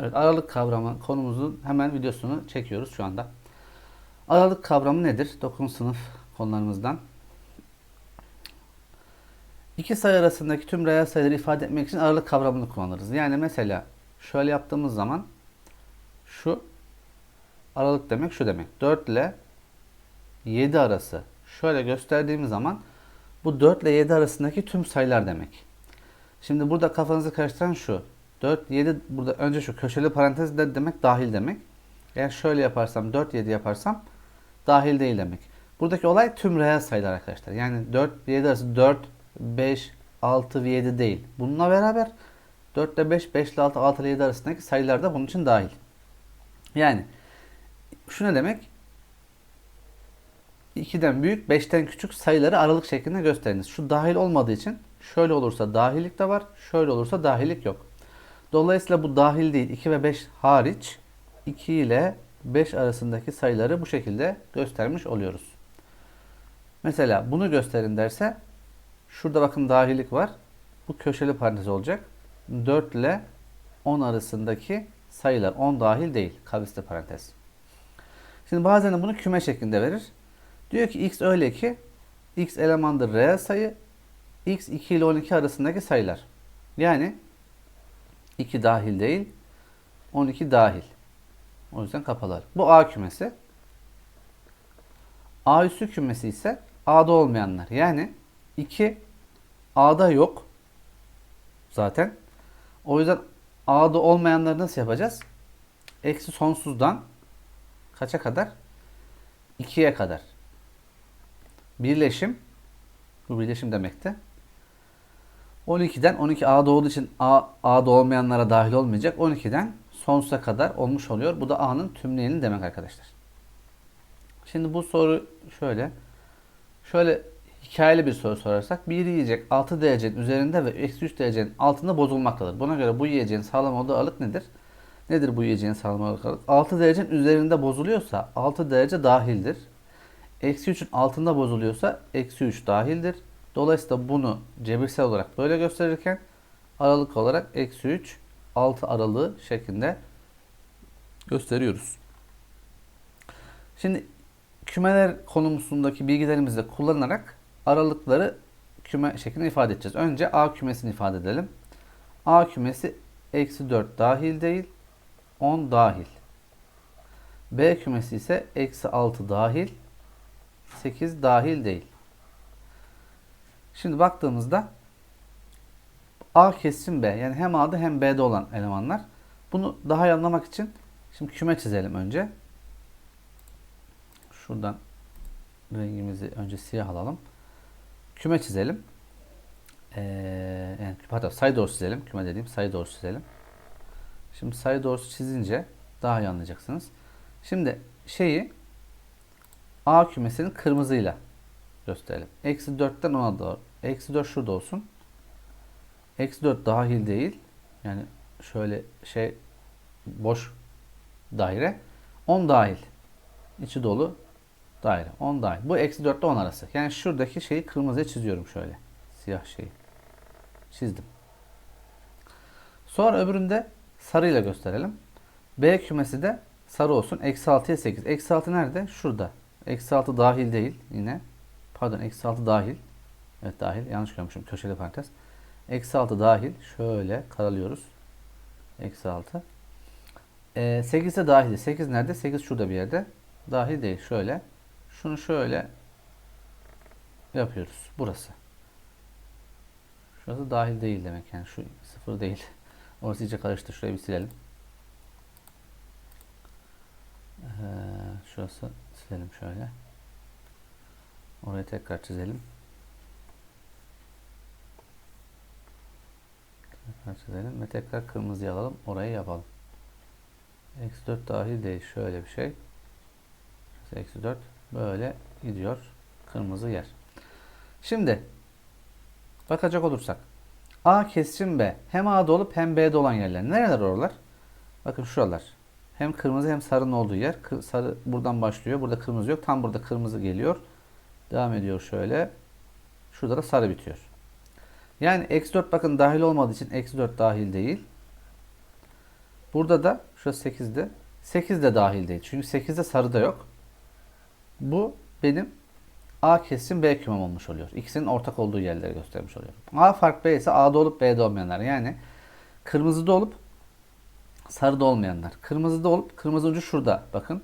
Evet, aralık kavramı konumuzun hemen videosunu çekiyoruz şu anda. Aralık kavramı nedir? 9. sınıf konularımızdan. İki sayı arasındaki tüm reel sayıları ifade etmek için aralık kavramını kullanırız. Yani mesela şöyle yaptığımız zaman şu aralık demek şu demek. 4 ile 7 arası şöyle gösterdiğimiz zaman bu 4 ile 7 arasındaki tüm sayılar demek. Şimdi burada kafanızı karıştıran şu. 4, 7 burada önce şu köşeli parantez de demek dahil demek. Eğer şöyle yaparsam 4, 7 yaparsam dahil değil demek. Buradaki olay tüm reel sayılar arkadaşlar. Yani 4 7 arası 4, 5, 6 ve 7 değil. Bununla beraber 4 ile 5, 5 ile 6, 6 ile 7 arasındaki sayılar da bunun için dahil. Yani şu ne demek? 2'den büyük, 5'ten küçük sayıları aralık şeklinde gösteriniz. Şu dahil olmadığı için şöyle olursa dahillik de var, şöyle olursa dahillik yok. Dolayısıyla bu dahil değil. 2 ve 5 hariç 2 ile 5 arasındaki sayıları bu şekilde göstermiş oluyoruz. Mesela bunu gösterin derse şurada bakın dahillik var. Bu köşeli parantez olacak. 4 ile 10 arasındaki sayılar 10 dahil değil. Kavisli parantez. Şimdi bazen de bunu küme şeklinde verir. Diyor ki x öyle ki x elemandır reel sayı x 2 ile 12 arasındaki sayılar. Yani 2 dahil değil 12 dahil. O yüzden kapalar. Bu A kümesi. A üssü kümesi ise A'da olmayanlar. Yani 2 A'da yok. Zaten. O yüzden A'da olmayanları nasıl yapacağız? Eksi sonsuzdan kaça kadar? 2'ye kadar. Birleşim bu birleşim demekti. 12'den 12 A'da olduğu için A, A'da olmayanlara dahil olmayacak. 12'den sonsuza kadar olmuş oluyor. Bu da A'nın tümleyeni demek arkadaşlar. Şimdi bu soru şöyle. Şöyle hikayeli bir soru sorarsak bir yiyecek 6 derecenin üzerinde ve eksi 3 derecenin altında bozulmaktadır. Buna göre bu yiyeceğin sağlam olduğu aralık nedir? Nedir bu yiyeceğin sağlam olduğu aralık? 6 derecenin üzerinde bozuluyorsa 6 derece dahildir. Eksi 3'ün altında bozuluyorsa eksi 3 dahildir. Dolayısıyla bunu cebirsel olarak böyle gösterirken aralık olarak eksi 3 6 aralığı şeklinde gösteriyoruz. Şimdi kümeler konusundaki bilgilerimizi kullanarak aralıkları küme şeklinde ifade edeceğiz. Önce A kümesini ifade edelim. A kümesi eksi 4 dahil değil 10 dahil. B kümesi ise eksi 6 dahil 8 dahil değil. Şimdi baktığımızda A kesim B yani hem A'da hem B'de olan elemanlar. Bunu daha iyi anlamak için şimdi küme çizelim önce. Şuradan rengimizi önce siyah alalım. Küme çizelim. Ee, yani pardon sayı doğrusu çizelim. Küme dediğim sayı doğrusu çizelim. Şimdi sayı doğrusu çizince daha iyi anlayacaksınız. Şimdi şeyi A kümesinin kırmızıyla gösterelim. Eksi 4'ten 10'a doğru. Eksi 4 şurada olsun. Eksi 4 dahil değil. Yani şöyle şey boş daire. 10 dahil. İçi dolu daire. 10 dahil. Bu eksi 4 ile 10 arası. Yani şuradaki şeyi kırmızıya çiziyorum şöyle. Siyah şeyi. Çizdim. Sonra öbüründe sarıyla gösterelim. B kümesi de sarı olsun. Eksi 6'ya 8. Eksi 6 nerede? Şurada. Eksi 6 dahil değil yine. Pardon eksi 6 dahil. Evet dahil. Yanlış görmüşüm. Köşeli parantez. Eksi 6 dahil. Şöyle karalıyoruz. Eksi 6. Ee, 8 de dahil. 8 nerede? 8 şurada bir yerde. Dahil değil. Şöyle. Şunu şöyle yapıyoruz. Burası. Şurası dahil değil demek. Yani şu sıfır değil. Orası iyice karıştı. Şurayı bir silelim. Ee, şurası silelim şöyle. Orayı tekrar çizelim. Tekrar çizelim ve tekrar kırmızı alalım. Orayı yapalım. Eksi 4 dahil değil. Şöyle bir şey. Eksi 4. Böyle gidiyor. Kırmızı yer. Şimdi bakacak olursak A kesişim B. Hem A'da olup hem B'de olan yerler. Nereler oralar? Bakın şuralar. Hem kırmızı hem sarının olduğu yer. Sarı buradan başlıyor. Burada kırmızı yok. Tam burada kırmızı geliyor. Devam ediyor şöyle. Şurada da sarı bitiyor. Yani eksi 4 bakın dahil olmadığı için eksi 4 dahil değil. Burada da şurası 8'di. 8 de dahil değil. Çünkü 8'de sarı da yok. Bu benim A kesim B kümem olmuş oluyor. İkisinin ortak olduğu yerleri göstermiş oluyor. A fark B ise A'da olup B'de olmayanlar. Yani kırmızıda olup sarıda olmayanlar. Kırmızıda olup kırmızı ucu şurada. Bakın.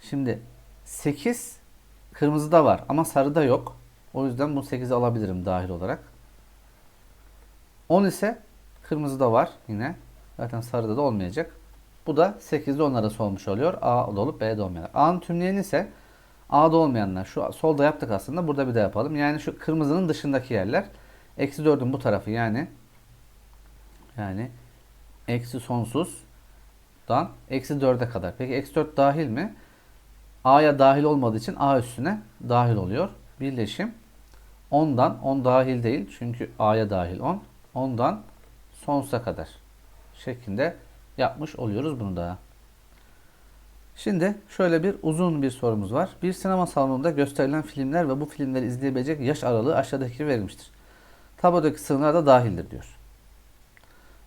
Şimdi 8 kırmızıda var ama sarıda yok. O yüzden bu 8'i alabilirim dahil olarak. 10 ise kırmızıda var yine. Zaten sarıda da olmayacak. Bu da 8'de 10 arası olmuş oluyor. A'da olup B'de olmayanlar. A'nın tümleyeni ise A'da olmayanlar. Şu solda yaptık aslında. Burada bir de yapalım. Yani şu kırmızının dışındaki yerler. Eksi 4'ün bu tarafı yani. Yani eksi sonsuzdan eksi 4'e kadar. Peki eksi 4 dahil mi? A'ya dahil olmadığı için A üstüne dahil oluyor. Birleşim 10'dan 10 dahil değil. Çünkü A'ya dahil 10. 10'dan sonsuza kadar şeklinde yapmış oluyoruz bunu da. Şimdi şöyle bir uzun bir sorumuz var. Bir sinema salonunda gösterilen filmler ve bu filmleri izleyebilecek yaş aralığı aşağıdaki verilmiştir. Tablodaki sınırlar da dahildir diyor.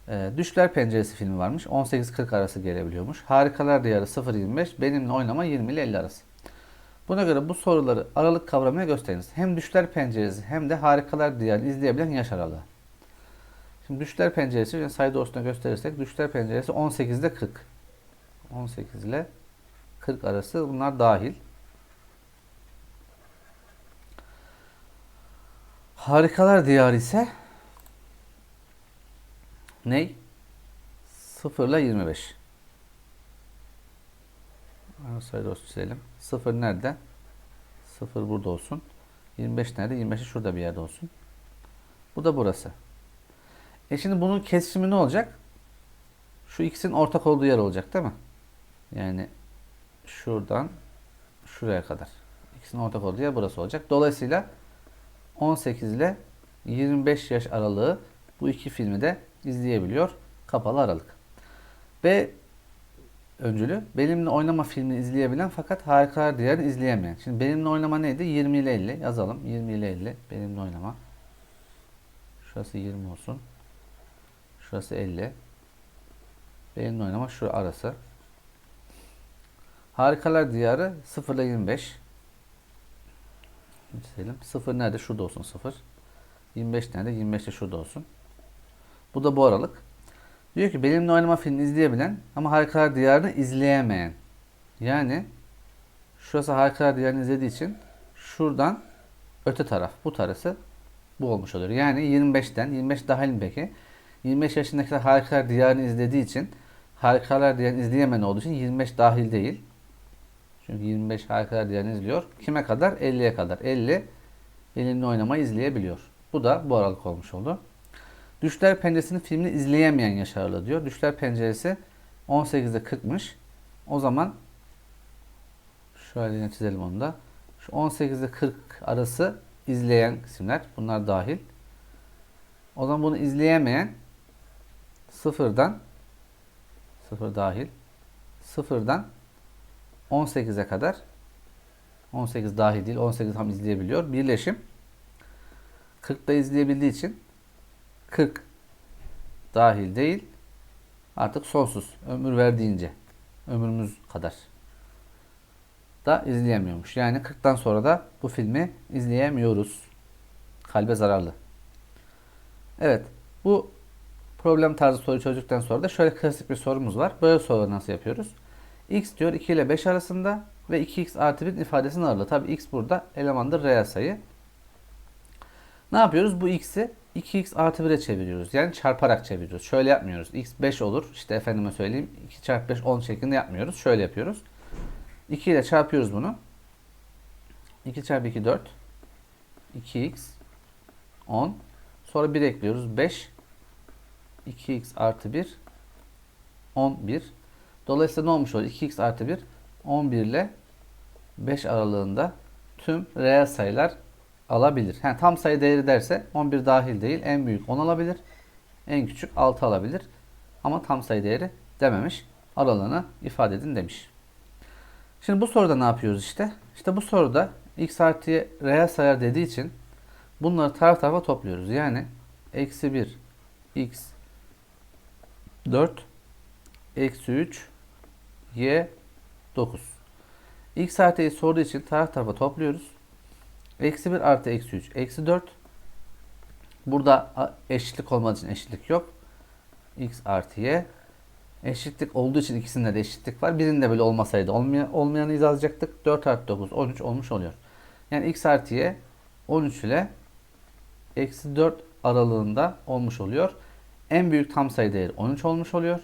Ee, Düşler Penceresi filmi varmış. 18-40 arası gelebiliyormuş. Harikalar Diyarı 0-25. Benimle oynama 20 ile 50 arası. Buna göre bu soruları aralık kavramına gösteriniz. Hem Düşler Penceresi hem de Harikalar Diyarı izleyebilen yaş aralığı. Şimdi Düşler Penceresi yani sayı doğrusuna gösterirsek Düşler Penceresi 18 ile 40. 18 ile 40 arası bunlar dahil. Harikalar Diyarı ise ney? 0 ile 25. Ana sayı doğrusu çizelim. 0 nerede? 0 burada olsun. 25 nerede? 25 şurada bir yerde olsun. Bu da burası. E şimdi bunun kesişimi ne olacak? Şu ikisinin ortak olduğu yer olacak değil mi? Yani şuradan şuraya kadar. İkisinin ortak olduğu yer burası olacak. Dolayısıyla 18 ile 25 yaş aralığı bu iki filmi de izleyebiliyor. Kapalı aralık. B öncülü benimle oynama filmini izleyebilen fakat Harikalar Diyarı'nı izleyemeyen. Şimdi benimle oynama neydi? 20 ile 50 yazalım. 20 ile 50 benimle oynama. Şurası 20 olsun. Şurası 50. Benimle oynama şu arası. Harikalar Diyarı 0 ile 25. Çizelim. 0 nerede? Şurada olsun 0. 25 nerede? 25 de şurada olsun. Bu da bu aralık. Diyor ki benimle oynama filmini izleyebilen ama Harikalar Diyarı'nı izleyemeyen. Yani şurası Harikalar Diyarı'nı izlediği için şuradan öte taraf bu tarafı bu olmuş oluyor. Yani 25'ten 25 dahil mi peki? 25 yaşındakiler Harikalar Diyarı'nı izlediği için Harikalar Diyarı'nı izleyemeyen olduğu için 25 dahil değil. Çünkü 25 Harikalar Diyarı'nı izliyor. Kime kadar? 50'ye kadar. 50 benimle oynamayı izleyebiliyor. Bu da bu aralık olmuş oldu. Düşler Penceresi'nin filmini izleyemeyen yaş aralığı diyor. Düşler Penceresi 18'de 40'mış. O zaman şöyle yine çizelim onu da. Şu 18'de 40 arası izleyen isimler. Bunlar dahil. O zaman bunu izleyemeyen sıfırdan sıfır dahil sıfırdan 18'e kadar 18 dahil değil 18 tam izleyebiliyor. Birleşim 40'da izleyebildiği için 40 dahil değil artık sonsuz ömür verdiğince ömrümüz kadar da izleyemiyormuş. Yani 40'tan sonra da bu filmi izleyemiyoruz. Kalbe zararlı. Evet. Bu problem tarzı soru çözdükten sonra da şöyle klasik bir sorumuz var. Böyle soru nasıl yapıyoruz? x diyor 2 ile 5 arasında ve 2x artı 1 ifadesinin ağırlığı. Tabi x burada elemandır reel sayı. Ne yapıyoruz? Bu x'i 2x artı 1'e çeviriyoruz. Yani çarparak çeviriyoruz. Şöyle yapmıyoruz. x 5 olur. İşte efendime söyleyeyim 2 çarpı 5 10 şeklinde yapmıyoruz. Şöyle yapıyoruz. 2 ile çarpıyoruz bunu. 2 çarpı 2 4. 2x 10. Sonra 1 ekliyoruz. 5 2x artı 1 11. Dolayısıyla ne olmuş oluyor? 2x artı 1 11 ile 5 aralığında tüm reel sayılar alabilir. Yani tam sayı değeri derse 11 dahil değil. En büyük 10 alabilir. En küçük 6 alabilir. Ama tam sayı değeri dememiş. Aralığını ifade edin demiş. Şimdi bu soruda ne yapıyoruz işte? İşte bu soruda x artıya reel sayılar dediği için bunları taraf tarafa topluyoruz. Yani eksi 1 x 4 eksi 3 y 9. X artı y sorduğu için taraf tarafa topluyoruz. Eksi 1 artı eksi 3 eksi 4. Burada eşitlik olmadığı için eşitlik yok. X artı y. Eşitlik olduğu için ikisinde de eşitlik var. Birinde böyle olmasaydı olmayan, olmayanı yazacaktık. 4 artı 9 13 olmuş oluyor. Yani x artı y 13 ile eksi 4 aralığında olmuş oluyor. En büyük tam sayı değeri 13 olmuş oluyor.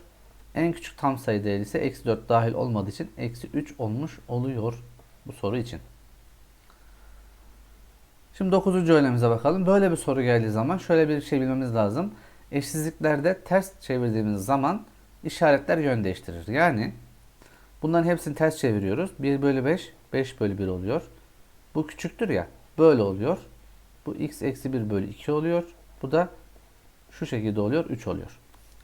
En küçük tam sayı değeri ise eksi 4 dahil olmadığı için eksi 3 olmuş oluyor bu soru için. Şimdi 9. örneğimize bakalım. Böyle bir soru geldiği zaman şöyle bir şey bilmemiz lazım. Eşsizliklerde ters çevirdiğimiz zaman işaretler yön değiştirir. Yani bunların hepsini ters çeviriyoruz. 1 bölü 5, 5 bölü 1 oluyor. Bu küçüktür ya, böyle oluyor. Bu x eksi 1 bölü 2 oluyor. Bu da şu şekilde oluyor, 3 oluyor.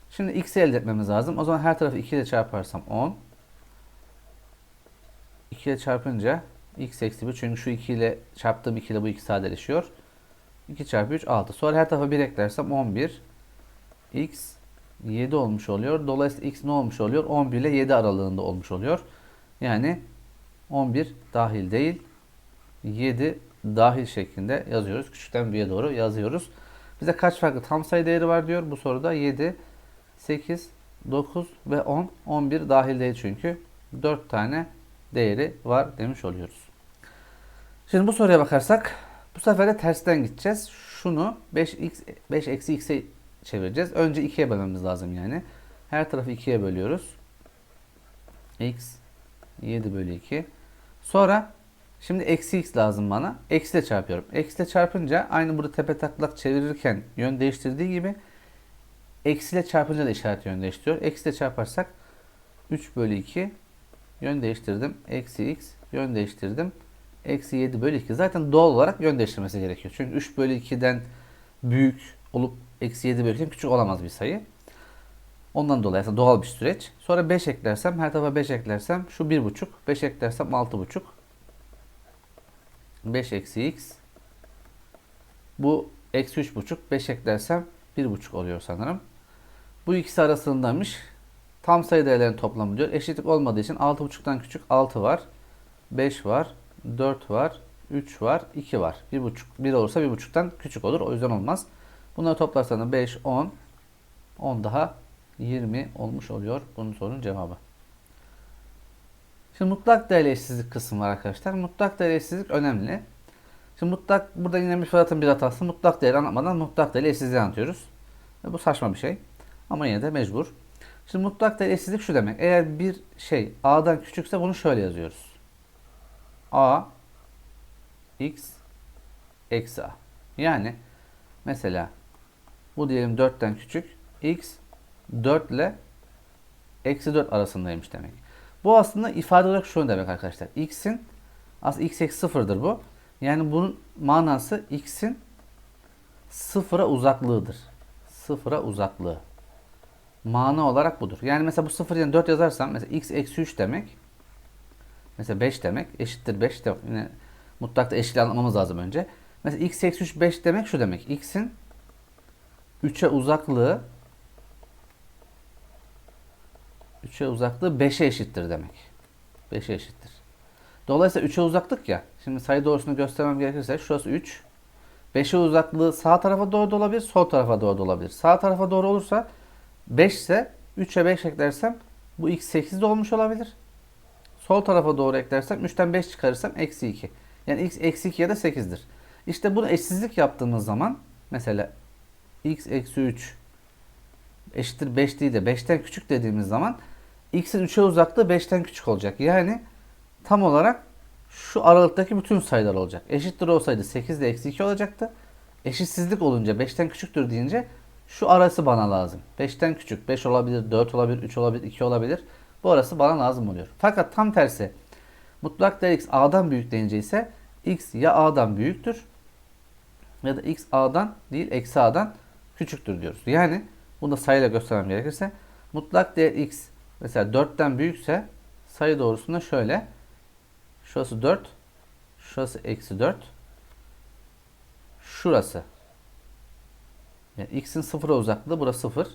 Şimdi x'i elde etmemiz lazım. O zaman her tarafı 2 ile çarparsam 10. 2 ile çarpınca x eksi 1 çünkü şu 2 ile çarptığım 2 ile bu 2 sadeleşiyor. 2 çarpı 3 6. Sonra her tarafa 1 eklersem 11. x 7 olmuş oluyor. Dolayısıyla x ne olmuş oluyor? 11 ile 7 aralığında olmuş oluyor. Yani 11 dahil değil 7 dahil şeklinde yazıyoruz. Küçükten büyüğe doğru yazıyoruz. Bize kaç farklı tam sayı değeri var diyor. Bu soruda 7, 8, 9 ve 10. 11 dahil değil çünkü. 4 tane değeri var demiş oluyoruz. Şimdi bu soruya bakarsak bu sefer de tersten gideceğiz. Şunu 5x 5 eksi x'e çevireceğiz. Önce 2'ye bölmemiz lazım yani. Her tarafı 2'ye bölüyoruz. x 7 bölü 2. Sonra şimdi eksi x lazım bana. Eksi ile çarpıyorum. Eksi ile çarpınca aynı burada tepe taklak çevirirken yön değiştirdiği gibi eksi ile çarpınca da işaret yön değiştiriyor. Eksi ile çarparsak 3 bölü 2 yön değiştirdim. Eksi x yön değiştirdim. Eksi 7 bölü 2. Zaten doğal olarak yön değiştirmesi gerekiyor. Çünkü 3 bölü 2'den büyük olup eksi 7 bölü 2'den küçük olamaz bir sayı. Ondan dolayı aslında doğal bir süreç. Sonra 5 eklersem, her tarafa 5 eklersem şu 1,5. 5 eklersem 6,5. 5 eksi x. Bu eksi 3,5. 5 eklersem 1,5 oluyor sanırım. Bu ikisi arasındaymış. Tam sayı değerlerin toplamı diyor. Eşitlik olmadığı için 6,5'tan küçük 6 var. 5 var. 4 var. 3 var. 2 var. 1,5. 1 olursa 1,5'tan küçük olur. O yüzden olmaz. Bunları toplarsanız 5, 10. 10 daha 20 olmuş oluyor. Bunun sorunun cevabı. Şimdi mutlak değerli eşsizlik kısmı var arkadaşlar. Mutlak değerli eşsizlik önemli. Şimdi mutlak burada yine bir Fırat'ın bir hatası. Mutlak değeri anlatmadan mutlak değerli eşsizliği anlatıyoruz. Bu saçma bir şey. Ama yine de mecbur. Şimdi mutlak değerli eşsizlik şu demek. Eğer bir şey a'dan küçükse bunu şöyle yazıyoruz. a x eksi a. Yani mesela bu diyelim 4'ten küçük. x 4 ile eksi 4 arasındaymış demek. Bu aslında ifade olarak şunu demek arkadaşlar. x'in aslında x eksi sıfırdır bu. Yani bunun manası x'in sıfıra uzaklığıdır. Sıfıra uzaklığı. Mana olarak budur. Yani mesela bu sıfır yerine 4 yazarsam mesela x eksi 3 demek. Mesela 5 demek. Eşittir 5 de yine mutlakta eşitliği anlamamız lazım önce. Mesela x eksi 3 5 demek şu demek. x'in 3'e uzaklığı 3'e uzaklığı 5'e eşittir demek. 5'e eşittir. Dolayısıyla 3'e uzaklık ya. Şimdi sayı doğrusunu göstermem gerekirse şurası 3. 5'e uzaklığı sağ tarafa doğru da olabilir, sol tarafa doğru da olabilir. Sağ tarafa doğru olursa 5 ise 3'e 5 eklersem bu x 8 de olmuş olabilir. Sol tarafa doğru eklersem 3'ten 5 çıkarırsam eksi 2. Yani x eksi 2 ya da 8'dir. İşte bunu eşsizlik yaptığımız zaman mesela x eksi 3 eşittir 5 değil de 5'ten küçük dediğimiz zaman x'in 3'e uzaklığı 5'ten küçük olacak. Yani tam olarak şu aralıktaki bütün sayılar olacak. Eşittir olsaydı 8 ile eksi 2 olacaktı. Eşitsizlik olunca 5'ten küçüktür deyince şu arası bana lazım. 5'ten küçük 5 olabilir, 4 olabilir, 3 olabilir, 2 olabilir. Bu arası bana lazım oluyor. Fakat tam tersi mutlak değer x a'dan büyük deyince ise x ya a'dan büyüktür ya da x a'dan değil eksi a'dan küçüktür diyoruz. Yani bunu da sayıyla göstermem gerekirse mutlak değer x mesela 4'ten büyükse sayı doğrusunda şöyle şurası 4 şurası eksi 4 şurası yani x'in sıfıra uzaklığı burası 0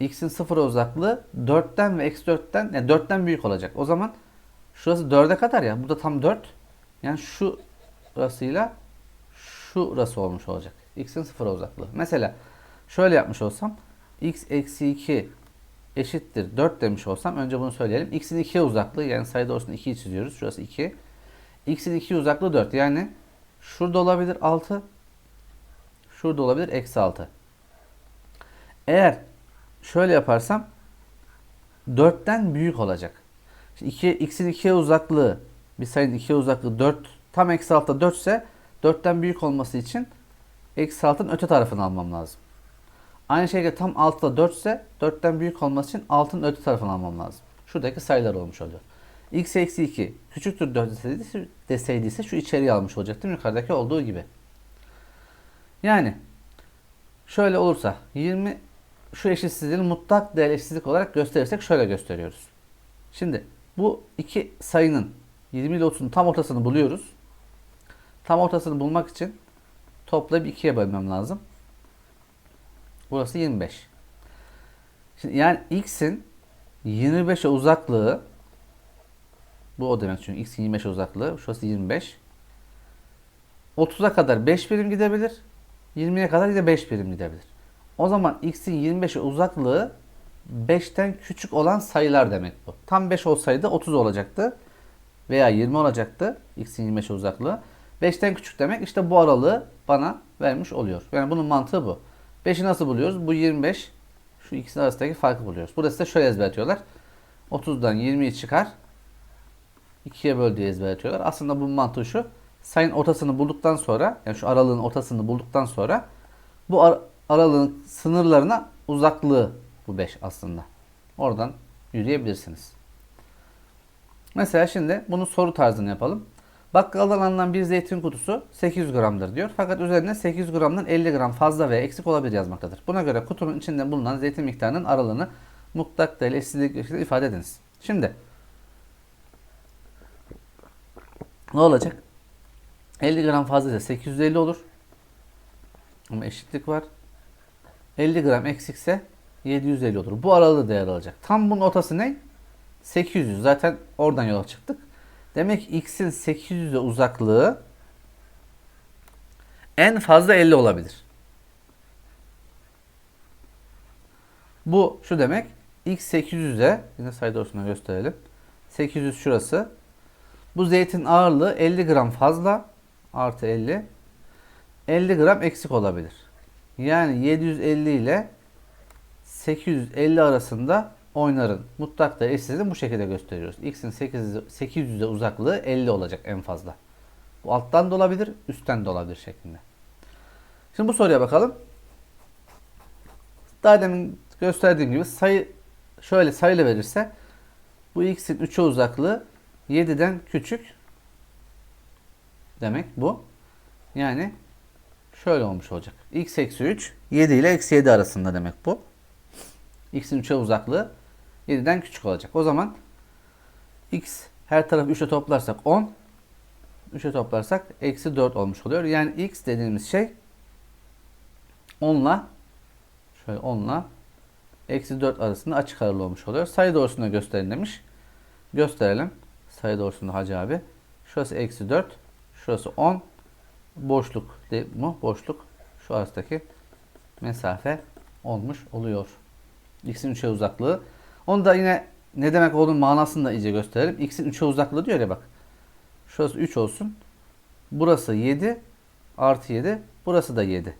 x'in 0 uzaklığı 4'ten ve eksi 4'ten yani 4'ten büyük olacak. O zaman şurası 4'e kadar ya. Burada tam 4. Yani şu şurasıyla şurası olmuş olacak. x'in 0 uzaklığı. Mesela şöyle yapmış olsam x eksi 2 eşittir 4 demiş olsam önce bunu söyleyelim. x'in 2'ye uzaklığı yani sayı doğrusunu 2'yi çiziyoruz. Şurası 2. x'in 2 uzaklığı 4. Yani şurada olabilir 6. Şurada olabilir eksi 6. Eğer şöyle yaparsam 4'ten büyük olacak. Şimdi 2, x'in 2'ye uzaklığı bir sayının 2'ye uzaklığı 4 tam eksi 6'da 4 ise 4'ten büyük olması için eksi 6'nın öte tarafını almam lazım. Aynı şekilde tam 6'da 4 ise 4'ten büyük olması için 6'nın öte tarafını almam lazım. Şuradaki sayılar olmuş oluyor. x eksi 2 küçüktür 4 deseydi, deseydi ise şu içeriye almış olacaktım yukarıdaki olduğu gibi. Yani şöyle olursa 20 şu eşitsizliğini mutlak değer eşitsizlik olarak gösterirsek şöyle gösteriyoruz. Şimdi bu iki sayının 20 ile 30'un tam ortasını buluyoruz. Tam ortasını bulmak için toplayıp 2'ye bölmem lazım. Burası 25. Şimdi yani x'in 25'e uzaklığı bu o demek çünkü x'in 25'e uzaklığı şurası 25. 30'a kadar 5 birim gidebilir. 20'ye kadar yine 5 birim gidebilir. O zaman x'in 25'e uzaklığı 5'ten küçük olan sayılar demek bu. Tam 5 olsaydı 30 olacaktı. Veya 20 olacaktı. x'in 25'e uzaklığı. 5'ten küçük demek işte bu aralığı bana vermiş oluyor. Yani bunun mantığı bu. 5'i nasıl buluyoruz? Bu 25. Şu ikisinin arasındaki farkı buluyoruz. Burası da şöyle ezberliyorlar. 30'dan 20'yi çıkar. 2'ye böl diye ezberliyorlar. Aslında bunun mantığı şu. Sayın ortasını bulduktan sonra yani şu aralığın ortasını bulduktan sonra bu ar- aralığın sınırlarına uzaklığı bu 5 aslında. Oradan yürüyebilirsiniz. Mesela şimdi bunun soru tarzını yapalım. Bakkaldan alınan bir zeytin kutusu 800 gramdır diyor. Fakat üzerine 800 gramdan 50 gram fazla veya eksik olabilir yazmaktadır. Buna göre kutunun içinde bulunan zeytin miktarının aralığını mutlak değerli şekilde ifade ediniz. Şimdi ne olacak? 50 gram fazla ise 850 olur. Ama eşitlik var. 50 gram eksikse 750 olur. Bu aralığı değer alacak. Tam bunun ortası ne? 800. Zaten oradan yola çıktık. Demek x'in 800'e uzaklığı en fazla 50 olabilir. Bu şu demek. x 800'e yine sayı doğrusuna gösterelim. 800 şurası. Bu zeytin ağırlığı 50 gram fazla artı 50. 50 gram eksik olabilir. Yani 750 ile 850 arasında oynarın mutlak değer eşitsizliğini bu şekilde gösteriyoruz. X'in 800'e uzaklığı 50 olacak en fazla. Bu alttan da olabilir, üstten de olabilir şeklinde. Şimdi bu soruya bakalım. Daha demin gösterdiğim gibi sayı şöyle sayılı verirse bu x'in 3'e uzaklığı 7'den küçük demek bu. Yani şöyle olmuş olacak. x eksi 3 7 ile eksi 7 arasında demek bu. x'in 3'e uzaklığı 7'den küçük olacak. O zaman x her tarafı 3'e toplarsak 10 3'e toplarsak eksi 4 olmuş oluyor. Yani x dediğimiz şey 10 ile şöyle 10 ile eksi 4 arasında açık aralığı olmuş oluyor. Sayı doğrusunda gösterin demiş. Gösterelim. Sayı doğrusunda Hacı abi. Şurası eksi 4. Şurası 10. Boşluk değil mi? Boşluk. Şu arasındaki mesafe olmuş oluyor. X'in 3'e uzaklığı. Onu da yine ne demek olduğunu manasını da iyice gösterelim. X'in 3'e uzaklığı diyor ya bak. Şurası 3 olsun. Burası 7 artı 7. Burası da 7.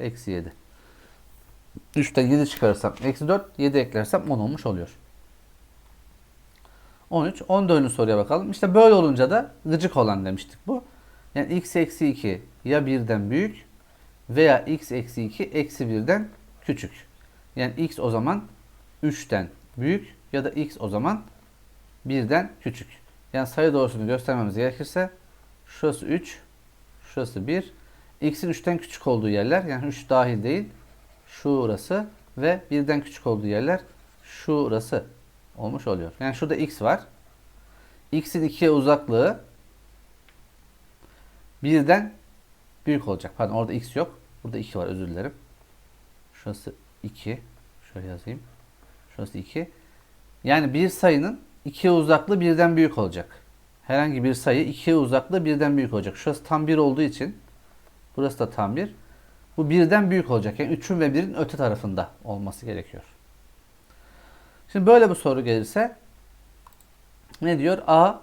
Eksi 7. 3'ten 7 çıkarırsam eksi 4. 7 eklersem 10 olmuş oluyor. 13. 14. soruya bakalım. İşte böyle olunca da gıcık olan demiştik bu. Yani x eksi 2 ya 1'den büyük veya x eksi 2 eksi 1'den küçük. Yani x o zaman 3'ten büyük ya da x o zaman 1'den küçük. Yani sayı doğrusunu göstermemiz gerekirse şurası 3, şurası 1. x'in 3'ten küçük olduğu yerler yani 3 dahil değil. Şurası ve 1'den küçük olduğu yerler şurası olmuş oluyor. Yani şurada x var. x'in 2'ye uzaklığı 1'den büyük olacak. Pardon orada x yok. Burada 2 var özür dilerim. Şurası 2. Şöyle yazayım. Şurası 2. Yani bir sayının 2'ye uzaklığı birden büyük olacak. Herhangi bir sayı 2'ye uzaklığı birden büyük olacak. Şurası tam 1 olduğu için burası da tam 1. Bu birden büyük olacak. Yani 3'ün ve 1'in öte tarafında olması gerekiyor. Şimdi böyle bir soru gelirse ne diyor? A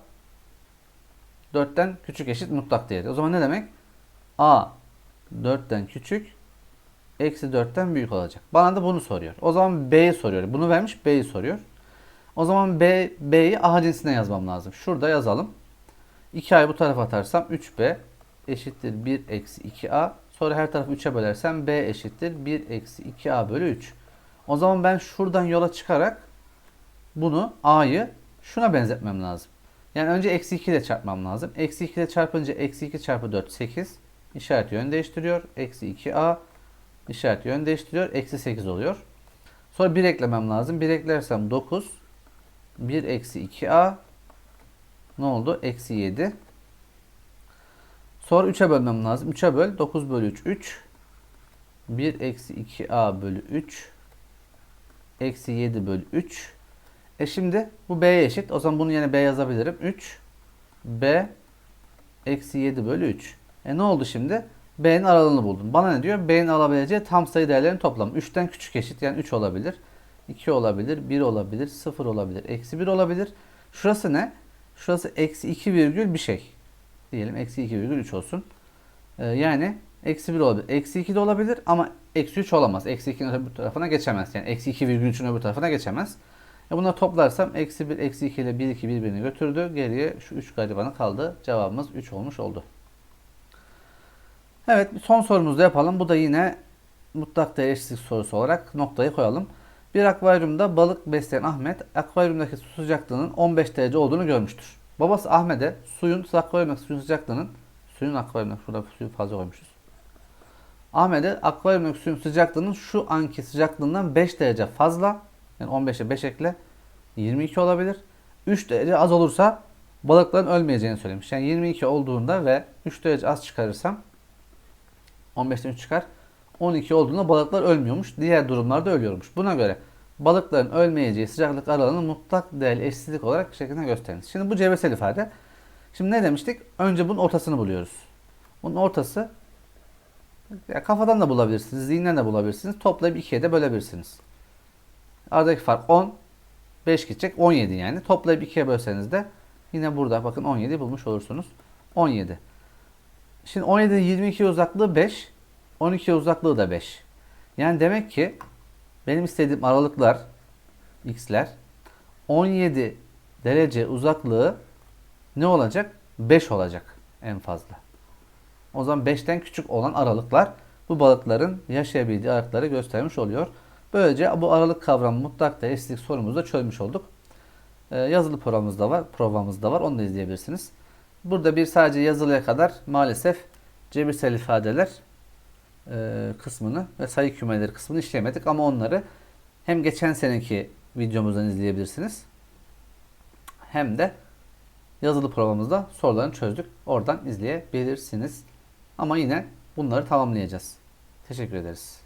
4'ten küçük eşit mutlak değeri. O zaman ne demek? A 4'ten küçük eksi 4'ten büyük olacak. Bana da bunu soruyor. O zaman B'yi soruyor. Bunu vermiş B'yi soruyor. O zaman B, B'yi A cinsine yazmam lazım. Şurada yazalım. 2A'yı bu tarafa atarsam 3B eşittir 1 eksi 2A. Sonra her tarafı 3'e bölersem B eşittir 1 eksi 2A bölü 3. O zaman ben şuradan yola çıkarak bunu A'yı şuna benzetmem lazım. Yani önce eksi 2 ile çarpmam lazım. Eksi 2 ile çarpınca eksi 2 çarpı 4 8. İşaret yön değiştiriyor. Eksi 2A işaret yön değiştiriyor. Eksi 8 oluyor. Sonra 1 eklemem lazım. 1 eklersem 9. 1 eksi 2A ne oldu? Eksi 7. Sonra 3'e bölmem lazım. 3'e böl. 9 bölü 3 3. 1 eksi 2A bölü 3. Eksi 7 bölü 3. E şimdi bu B'ye eşit. O zaman bunu yine B yazabilirim. 3 B eksi 7 bölü 3. E ne oldu şimdi? B'nin aralığını buldum. Bana ne diyor? B'nin alabileceği tam sayı değerlerinin toplamı. 3'ten küçük eşit yani 3 olabilir. 2 olabilir, 1 olabilir, 0 olabilir, eksi 1 olabilir. Şurası ne? Şurası eksi 2 virgül bir şey. Diyelim eksi 2 virgül 3 olsun. Ee, yani eksi 1 olabilir. Eksi 2 de olabilir ama eksi 3 olamaz. Eksi 2'nin öbür tarafına geçemez. Yani eksi 2 virgül 3'ün öbür tarafına geçemez. E bunları toplarsam eksi 1, eksi 2 ile 1, 2 birbirini götürdü. Geriye şu 3 garibanı kaldı. Cevabımız 3 olmuş oldu. Evet son sorumuzu yapalım. Bu da yine mutlak değer eşitlik sorusu olarak noktayı koyalım. Bir akvaryumda balık besleyen Ahmet akvaryumdaki su sıcaklığının 15 derece olduğunu görmüştür. Babası Ahmet'e suyun akvaryumdaki suyun sıcaklığının suyun akvaryumdaki şurada suyu fazla koymuşuz. Ahmet'e akvaryumdaki suyun sıcaklığının şu anki sıcaklığından 5 derece fazla yani 15'e 5 ekle 22 olabilir. 3 derece az olursa balıkların ölmeyeceğini söylemiş. Yani 22 olduğunda ve 3 derece az çıkarırsam 15'ten 3 çıkar. 12 olduğunda balıklar ölmüyormuş. Diğer durumlarda ölüyormuş. Buna göre balıkların ölmeyeceği sıcaklık aralığını mutlak değerli eşitsizlik olarak şeklinde gösteriniz. Şimdi bu cebirsel ifade. Şimdi ne demiştik? Önce bunun ortasını buluyoruz. Bunun ortası ya kafadan da bulabilirsiniz, zihnen de bulabilirsiniz. Toplayıp 2'ye de bölebilirsiniz. Aradaki fark 10. 5 gidecek 17 yani. Toplayıp 2'ye bölseniz de yine burada bakın 17 bulmuş olursunuz. 17. Şimdi 17 22 uzaklığı 5. 12 uzaklığı da 5. Yani demek ki benim istediğim aralıklar x'ler 17 derece uzaklığı ne olacak? 5 olacak en fazla. O zaman 5'ten küçük olan aralıklar bu balıkların yaşayabildiği aralıkları göstermiş oluyor. Böylece bu aralık kavramı mutlak değer eşitlik sorumuzu da çözmüş olduk. Ee, yazılı provamız da var, provamız da var. Onu da izleyebilirsiniz. Burada bir sadece yazılıya kadar maalesef cebirsel ifadeler e, kısmını ve sayı kümeleri kısmını işleyemedik ama onları hem geçen seneki videomuzdan izleyebilirsiniz hem de yazılı provamızda sorularını çözdük. Oradan izleyebilirsiniz. Ama yine bunları tamamlayacağız. Teşekkür ederiz.